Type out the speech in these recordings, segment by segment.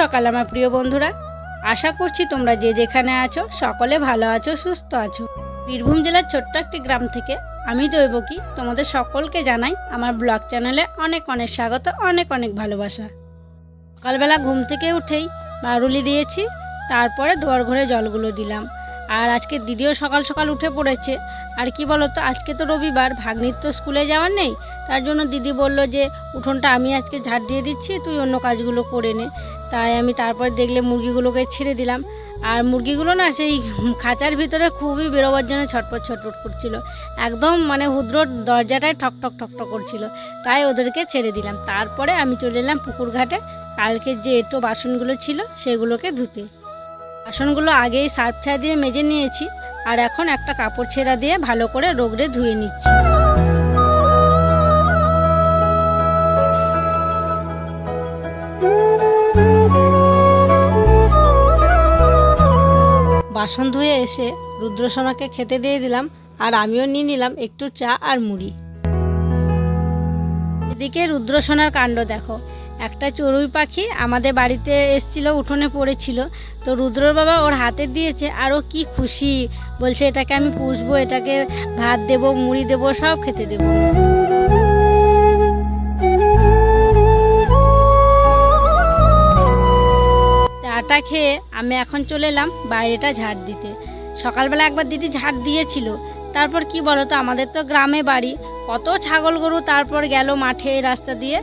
সকাল আমার প্রিয় বন্ধুরা। আশা করছি তোমরা যে যেখানে আছো, সকলে ভালো আছো, সুস্থ আছো। বীরভূম জেলার ছোট্ট একটি গ্রাম থেকে আমি দৈবকী তোমাদের সকলকে জানাই আমার ব্লগ চ্যানেলে অনেক অনেক স্বাগত, অনেক অনেক ভালোবাসা। সকালবেলা ঘুম থেকে উঠেই বারুলি দিয়েছি, তারপরে দোয়ার ঘরে জলগুলো দিলাম। আর আজকে দিদিও সকাল সকাল উঠে পড়েছে। আর কি বলো তো আজকে তো রবিবার, ভাগ্নির তো স্কুলে যাওয়ার নেই। তার জন্য দিদি বলল যে, উঠোনটা আমি আজকে ঝাড় দিয়ে দিচ্ছি, তুই অন্য কাজগুলো করে নে। তাই আমি তারপর দেখলে মুরগিগুলোকে ছেড়ে দিলাম। আর মুরগিগুলো না, সেই খাঁচার ভিতরে খুবই বেরোবার জন্য ছটপট ছটপট করছিল। একদম মানে হুদ্র দরজাটায় ঠক ঠক ঠক করছিল। তাই ওদেরকে ছেড়ে দিলাম। তারপরে আমি চলে এলাম পুকুর ঘাটে কালকে যে এটো বাসনগুলো ছিল, সেগুলোকে ধুতে। বাসনগুলো আগেই সার্ফ ছাড়া দিয়ে মেজে নিয়েছি আর এখন একটা কাপড় ছেঁড়া দিয়ে ভালো করে রোগড়ে ধুয়ে নিচ্ছি। বাসন ধুয়ে এসে রুদ্রসোনাকে খেতে দিয়ে দিলাম আর আমিও নিয়ে নিলাম একটু চা আর মুড়ি। এদিকে রুদ্রসোনার কাণ্ড দেখো। একটা চড়ুই পাখি আমাদের বাড়িতে এসছিল, উঠোনে পড়েছিল। তো রুদ্রর বাবা ওর হাতে দিয়েছে, আর ও কি খুশি। বলছে, এটাকে আমি পুষবো, এটাকে ভাত দেব, মুড়ি দেব, সব খেতে দেব। চাটা খেয়ে আমি এখন চলে এলাম বাইরেটা ঝাড় দিতে। সকালবেলা একবার দিদি ঝাড় দিয়েছিল। তারপর কি বলো তো আমাদের তো গ্রামে বাড়ি। কত ছাগল গরু তারপর গেল মাঠে রাস্তা দিয়ে।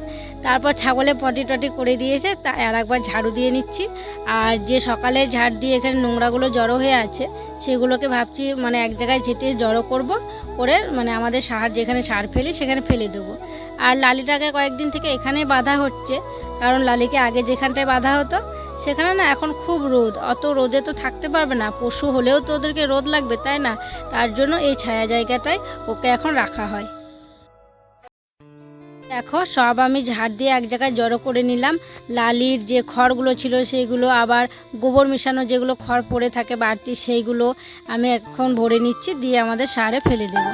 তারপর ছাগলে পটি টটি করে দিয়েছে, তা আর একবার ঝাড়ু দিয়ে নিচ্ছি। আর যে সকালে ঝাড় দিয়ে এখানে নোংরাগুলো জড়ো হয়ে আছে, সেগুলোকে ভাবছি মানে এক জায়গায় ঝেঁটে জড়ো করব, করে মানে আমাদের সার যেখানে সার ফেলি সেখানে ফেলে দেবো। আর লালিটাকে কয়েকদিন থেকে এখানে বাঁধা হচ্ছে, কারণ লালিকে আগে যেখানটায় বাঁধা হতো সেখানে না এখন খুব রোদ। অত রোদে তো থাকতে পারবে না। পশু হলেও তো ওদেরকে রোদ লাগবে, তাই না? তার জন্য এই ছায়া জায়গাটায় ওকে এখন রাখা হয়। দেখো, সব আমি ঝাড় দিয়ে এক জায়গায় জড়ো করে নিলাম। লালির যে খড়গুলো ছিল, সেইগুলো আবার গোবর মেশানো যেগুলো খড় পড়ে থাকে বাড়তি, সেইগুলো আমি এখন ভরে নিচ্ছি, দিয়ে আমাদের সারে ফেলে দেবো।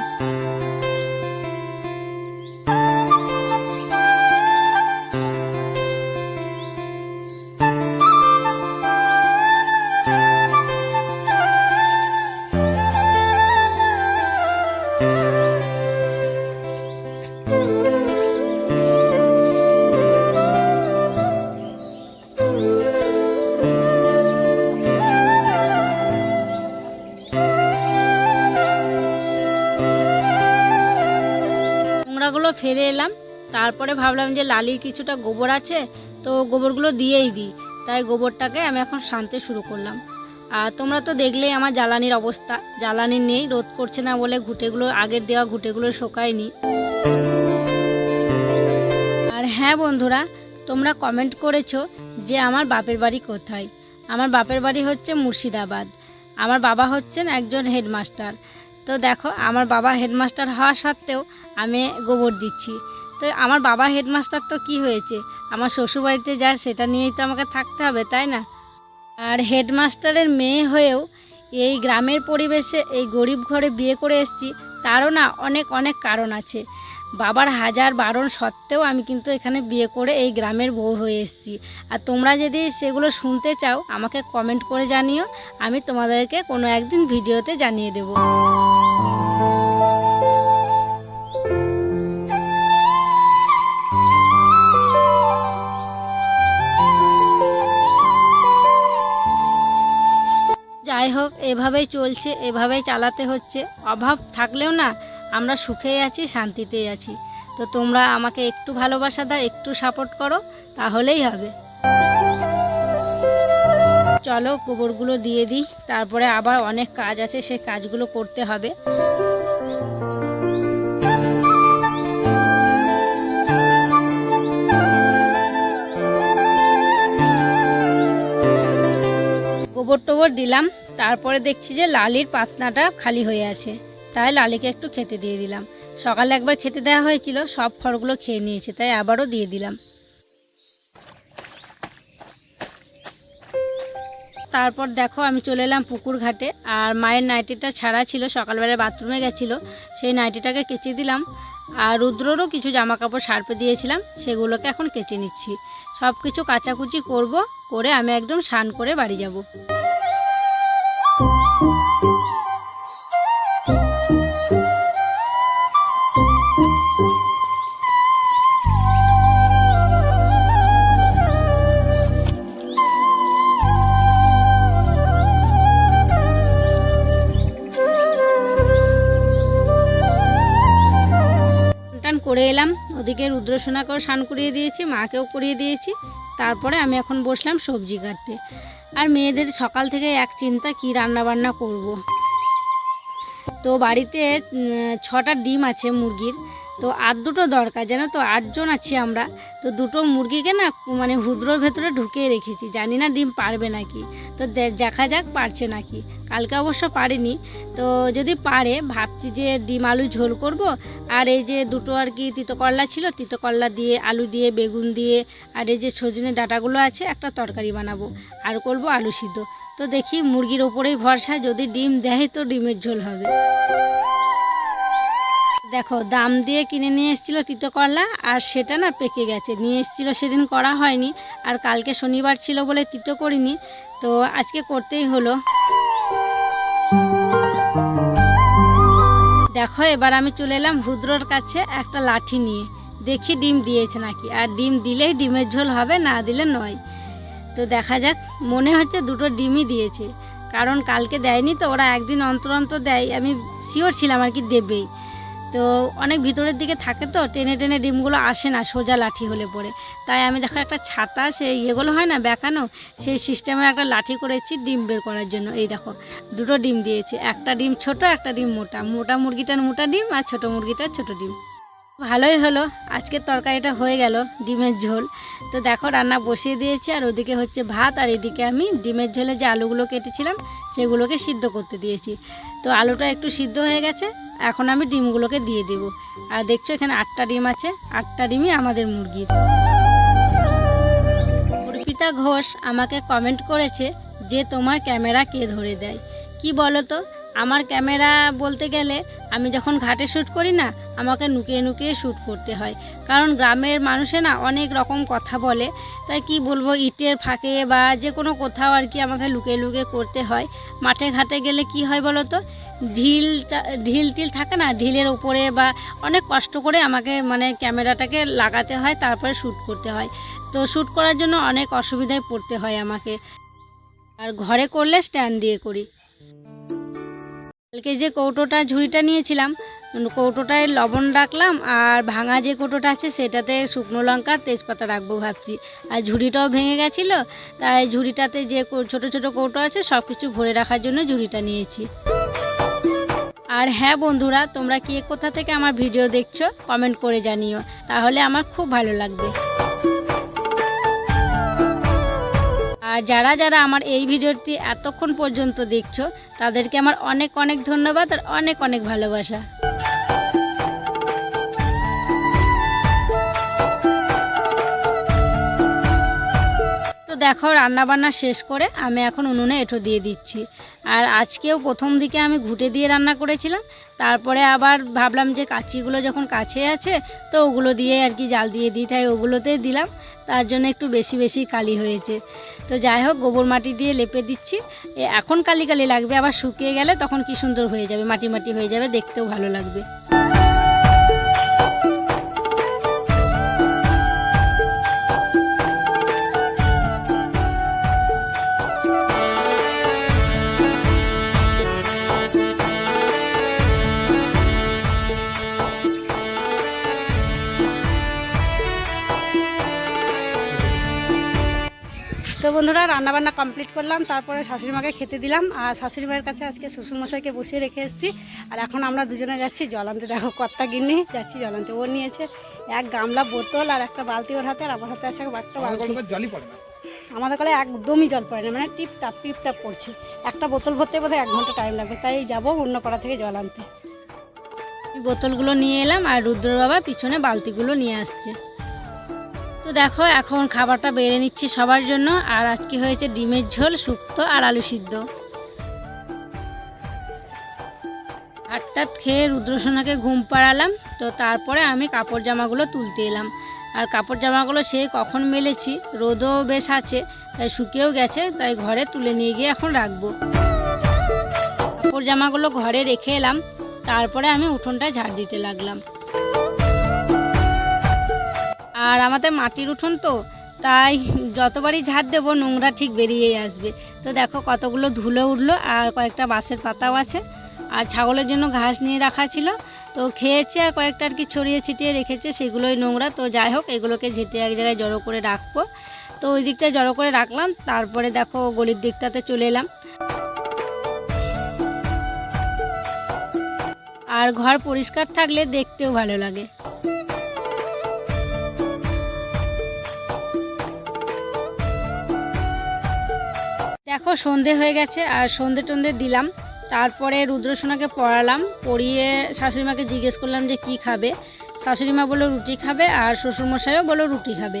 ফেলে এলাম। তারপরে ভাবলাম যে লালির কিছুটা গোবর আছে, তো গোবরগুলো দিয়েই দিই। তাই গোবরটাকে আমি এখন শানতে শুরু করলাম। আর তোমরা তো দেখলেই আমার জ্বালানির অবস্থা। জ্বালানি নেই, রোদ করছে না বলে ঘুটেগুলো, আগের দেওয়া ঘুটেগুলো শোকায়নি। আর হ্যাঁ বন্ধুরা, তোমরা কমেন্ট করেছ যে আমার বাপের বাড়ি কোথায়? আমার বাপের বাড়ি হচ্ছে মুর্শিদাবাদ। আমার বাবা হচ্ছেন একজন হেডমাস্টার তো দেখো, আমার বাবা হেডমাস্টার হওয়া সত্ত্বেও আমি গোবর দিচ্ছি। তো আমার বাবা হেডমাস্টার তো কি হয়েছে? আমার শ্বশুরবাড়িতে যায়, সেটা নিয়েই তো আমাকে থাকতে হবে, তাই না? আর হেডমাস্টারের মেয়ে হয়েও এই গ্রামের পরিবেশে এই গরিব ঘরে বিয়ে করে এসেছি, তারও না অনেক অনেক কারণ আছে। বাবার হাজার বারণ সত্ত্বেও আমি কিন্তু এখানে বিয়ে করে এই গ্রামের বউ হয়ে এসেছি। আর তোমরা যদি সেগুলো শুনতে চাও, আমাকে কমেন্ট করে জানিও। আমি তোমাদেরকে কোনো একদিন ভিডিওতে জানিয়ে দেবো। যাই হোক, এভাবেই চলছে, এভাবেই চালাতে হচ্ছে। অভাব থাকলেও না আমরা সুখেই আছি, শান্তিতেই আছি। তো তোমরা আমাকে একটু ভালোবাসা দাও, একটু সাপোর্ট করো, তাহলেই হবে। চলো গোবরগুলো দিয়ে দিই, তারপরে আবার অনেক কাজ আছে, সেই কাজগুলো করতে হবে। গোবর টোবর দিলাম, তারপরে দেখছি যে লালির পাতনাটা খালি হয়ে আছে। তাই লালিকে একটু খেতে দিয়ে দিলাম। সকালে একবার খেতে দেওয়া হয়েছিল, সব ফলগুলো খেয়ে নিয়েছে, তাই আবারও দিয়ে দিলাম। তারপর দেখো আমি চলে এলাম পুকুর ঘাটে, আর মায়ের নাইটিটা ছাড়া ছিল, সকালবেলা বাথরুমে গেছিল, সেই নাইটিটাকে কেচে দিলাম। আর রুদ্ররও কিছু জামা কাপড় সার্পে দিয়েছিলাম, সেগুলোকে এখন কেচে নিচ্ছি। সব কিছু কাচাকুচি করব, করে আমি একদম স্নান করে বাড়ি যাব। করে এলাম। ওদিকে রুদ্রসোনাকেও স্নান করিয়ে দিয়েছি, মাকেও করিয়ে দিয়েছি। তারপরে আমি এখন বসলাম সবজি কাটতে। আর মেয়েদের সকাল থেকে এক চিন্তা, কি রান্না বান্না করব। তো বাড়িতে ছটা ডিম আছে মুরগির। তো আর দুটো দরকার, জানো তো? আটজন আছি আমরা। তো দুটো মুরগিকে না মানে হুদ্রোর ভেতরে ঢুকিয়ে রেখেছি। জানি না ডিম পারবে নাকি। তো দেখা যাক পারছে নাকি। কালকে অবশ্য পারেনি। তো যদি পারে, ভাবছি যে ডিম আলু ঝোল করব। আর এই যে দুটো আর কি তিতো করলা ছিল তিতো করলা দিয়ে, আলু দিয়ে, বেগুন দিয়ে, আর এই যে সজনে ডাঁটাগুলো আছে, একটা তরকারি বানাবো। আর করব আলু সিদ্ধ। তো দেখি মুরগির ওপরেই ভরসা, যদি ডিম দেয় তো ডিমের ঝোল হবে। দেখো, দাম দিয়ে কিনে নিয়ে এসেছিল তিতো করলা আর সেটা না পেকে গেছে। নিয়ে এসেছিল সেদিন করা হয়নি আর কালকে শনিবার ছিল বলে তিতো করিনি, তো আজকে করতেই হলো। দেখো, এবার আমি চলে এলাম রুদ্রর কাছে একটা লাঠি নিয়ে। দেখি ডিম দিয়েছে নাকি? আর ডিম দিলেই ডিমের ঝোল হবে, না দিলে নয়। তো দেখা যাক, মনে হচ্ছে দুটো ডিমই দিয়েছে। কারণ কালকে দেয়নি তো, ওরা একদিন অন্তর অন্তর দেয়, আমি শিওর ছিলাম আর কি দেবেই। তো অনেক ভিতরের দিকে থাকে তো, টেনে টেনে ডিমগুলো আসে না, সোজা লাঠি হলে পরে তাই আমি দেখো একটা ছাতা, সে ইয়েগুলো হয় না বেঁকানো, সেই সিস্টেমে একটা লাঠি করেছি ডিম বের করার জন্য। এই দেখো, দুটো ডিম দিয়েছি, একটা ডিম ছোট, একটা ডিম মোটা। মোটা মুরগিটার মোটা ডিম আর ছোটো মুরগিটার ছোটো ডিম। ভালোই হলো। আজকের তরকারিটা হয়ে গেল, ডিমের ঝোল। তো দেখো রান্না বসিয়ে দিয়েছি, আর ওদিকে হচ্ছে ভাত, আর এদিকে আমি ডিমের ঝোলে যে আলুগুলো কেটেছিলাম, সেগুলোকে সিদ্ধ করতে দিয়েছি। তো আলুটা একটু সিদ্ধ হয়ে গেছে, এখন আমি ডিমগুলোকে দিয়ে দেবো। আর দেখছ এখানে আটটা ডিম আছে, আটটা ডিমই আমাদের মুরগির। অর্পিতা ঘোষ আমাকে কমেন্ট করেছে যে তোমার ক্যামেরা কে ধরে দেয়? কি বলো তো? আমার ক্যামেরা বলতে গেলে আমি যখন ঘাটে শ্যুট করি না, আমাকে নুকিয়ে নুকিয়ে শ্যুট করতে হয়। কারণ গ্রামের মানুষে না অনেক রকম কথা বলে, তাই কি বলব, ইটের ফাঁকে বা যে কোনো কোথাও আর কি আমাকে লুকিয়ে লুকিয়ে করতে হয়। মাঠে ঘাটে গেলে কি হয় বলো তো, ঢিল ঢিল টিল থাকে না, ঢিলের উপরে বা অনেক কষ্ট করে আমাকে মানে ক্যামেরাটাকে লাগাতে হয়, তারপরে শ্যুট করতে হয়। তো শ্যুট করার জন্য অনেক অসুবিধায় পড়তে হয় আমাকে। আর ঘরে করলে স্ট্যান্ড দিয়ে করি। কালকে যে কৌটোটা, ঝুড়িটা নিয়েছিলাম, কৌটোটায় লবণ রাখলাম আর ভাঙা যে কৌটোটা আছে সেটাতে শুকনো লঙ্কা, তেজপাতা রাখব ভাবছি। আর ঝুড়িটাও ভেঙে গেছিল, তাই ঝুড়িটাতে যে ছোট ছোট কৌটো আছে সব কিছু ভরে রাখার জন্য ঝুড়িটা নিয়েছি। আর হ্যাঁ বন্ধুরা, তোমরা কে কোথা থেকে আমার ভিডিও দেখছ, কমেন্ট করে জানিও। তাহলে আমার খুব ভালো লাগবে। আর যারা যারা আমার এই ভিডিওটি এতক্ষণ পর্যন্ত দেখছ, তাদেরকে আমার অনেক অনেক ধন্যবাদ আর অনেক অনেক ভালোবাসা। দেখো রান্না বান্না শেষ করে আমি এখন উনুনে এঁঠো দিয়ে দিচ্ছি। আর আজকেও প্রথম দিকে আমি ঘুটে দিয়ে রান্না করেছিলাম, তারপরে আবার ভাবলাম যে কাচিগুলো যখন কাছে আছে, তো ওগুলো দিয়ে আর কি জাল দিয়ে দিই, তাই ওগুলোতেই দিলাম। তার জন্য একটু বেশি বেশি কালি হয়েছে। তো যাই হোক, গোবর মাটি দিয়ে লেপে দিচ্ছি। এখন কালি কালি লাগবে, আবার শুকিয়ে গেলে তখন কি সুন্দর হয়ে যাবে, মাটি মাটি হয়ে যাবে, দেখতেও ভালো লাগবে। তো বন্ধুরা রান্নাবান্না কমপ্লিট করলাম তারপরে শাশুড়ি মাকে খেতে দিলাম আর শাশুড়ি মায়ের কাছে আজকে শ্বশুরমশাইকে বসিয়ে রেখে এসেছি। আর এখন আমরা দুজনে যাচ্ছি জল আনতে দেখো কর্তা গিন্নি যাচ্ছি জল আনতে ও নিয়েছে এক গামলা বোতল আর একটা বালতি ওর হাতে আর আমার হাতে আছে একটা বালতি। জলই পড়ে না। আমাদের কলে একদমই জল পড়ে না মানে টিপ টাপ টিপ টাপ পড়ছে। একটা বোতল ভরতে বোধহয় এক ঘণ্টা টাইম লাগবে তাই যাব অন্য পাড়া থেকে জল আনতে। বোতলগুলো নিয়ে এলাম আর রুদ্র বাবা পিছনে বালতিগুলো নিয়ে আসছে। তো দেখো, এখন খাবারটা বেড়ে নিচ্ছি সবার জন্য। আর আজকে হয়েছে ডিমের ঝোল, শুক্তো আর আলু সিদ্ধ। ভাতটাত খেয়ে রুদ্রসোনাকে ঘুম পাড়ালাম, তো তারপরে আমি কাপড় জামাগুলো তুলতে এলাম। আর কাপড় জামাগুলো সে কখন মেলেছি, রোদও বেশ আছে, তাই শুকিয়েও গেছে, তাই ঘরে তুলে নিয়ে গিয়ে এখন রাখব। কাপড় জামাগুলো ঘরে রেখে এলাম, তারপরে আমি উঠোনটা ঝাড় দিতে লাগলাম। আর আমাদের মাটির উঠোন তো, তাই যতবারই ঝাড় দেবো নোংরা ঠিক বেরিয়েই আসবে। তো দেখো কতগুলো ধুলো উঠল আর কয়েকটা বাঁশের পাতাও আছে। আর ছাগলের জন্য ঘাস নিয়ে রাখা ছিল। তো খেয়েছে আর কয়েকটা আর কি ছড়িয়ে ছিটিয়ে রেখেছে, সেগুলোই নোংরা। তো যাই হোক, এগুলোকে ঝেঁটে এক জায়গায় জড়ো করে রাখব। তো ওই দিকটায় জড়ো করে রাখলাম, তারপরে দেখো গলির দিকটাতে চলে এলাম। আর ঘর পরিষ্কার থাকলে দেখতেও ভালো লাগে। দেখো সন্ধে হয়ে গেছে, আর সন্ধে টন্ধে দিলাম। তারপরে রুদ্রসোনাকে পড়ালাম, পড়িয়ে শাশুড়িমাকে জিজ্ঞেস করলাম যে কি খাবে। শাশুড়িমা বলল রুটি খাবে, আর শ্বশুরমশাইও বলল রুটি খাবে।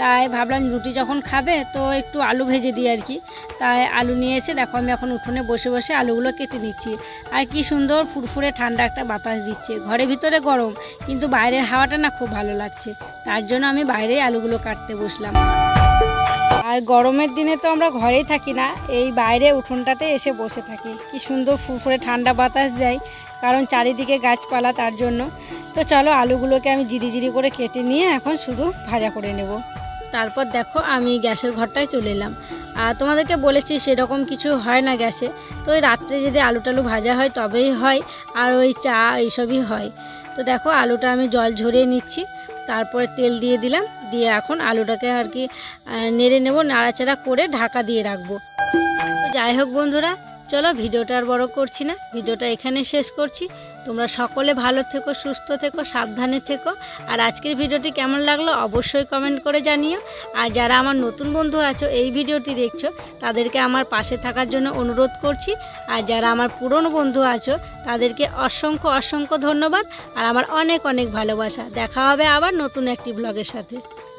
তাই ভাবলাম রুটি যখন খাবে, তো একটু আলু ভেজে দিই আর কি। তাই আলু নিয়ে এসে দেখো আমি এখন উঠোনে বসে বসে আলুগুলো কেটে নিচ্ছি। আর কি সুন্দর ফুরফুরে ঠান্ডা একটা বাতাস দিচ্ছে। ঘরের ভিতরে গরম, কিন্তু বাইরের হাওয়াটা না খুব ভালো লাগছে। তার জন্য আমি বাইরেই আলুগুলো কাটতে বসলাম। আর গরমের দিনে তো আমরা ঘরেই থাকি না, এই বাইরে উঠোনটাতে এসে বসে থাকি। কি সুন্দর ফুরফুরে ঠান্ডা বাতাস দেয়, কারণ চারিদিকে গাছপালা তার জন্য। তো চলো আলুগুলোকে আমি জিরি জিরি করে কেটে নিয়ে এখন শুধু ভাজা করে নেব। তারপর দেখো আমি গ্যাসের ঘরটায় চলে এলাম। আর তোমাদেরকে বলেছি সেরকম কিছু হয় না গ্যাসে। তো ওই রাত্রে যদি আলু টালু ভাজা হয় তবেই হয়, আর ওই চা এইসবই হয়। তো দেখো আলুটা আমি জল ঝরিয়ে নিচ্ছি। তারপরে তেল দিয়ে দিলাম। দিয়ে এখন আলুটাকে আর কি নেড়ে নেব, নাড়াচাড়া করে ঢাকা দিয়ে রাখব। যাই হোক বন্ধুরা, চলো ভিডিওটা আর বড় করছি না। ভিডিওটা এখানে শেষ করছি। তোমরা সকলে ভালো থেকো, সুস্থ থেকো, সাবধানে থেকো। আর আজকের ভিডিওটি কেমন লাগল অবশ্যই কমেন্ট করে জানিও। আর যারা আমার নতুন বন্ধু আছো, এই ভিডিওটি দেখছ, তাদেরকে আমার পাশে থাকার জন্য অনুরোধ করছি। আর যারা আমার পুরনো বন্ধু আছো, তাদেরকে অসংখ্য অসংখ্য ধন্যবাদ। আর আমার অনেক অনেক ভালোবাসা। দেখা হবে আবার নতুন একটি ব্লগের সাথে।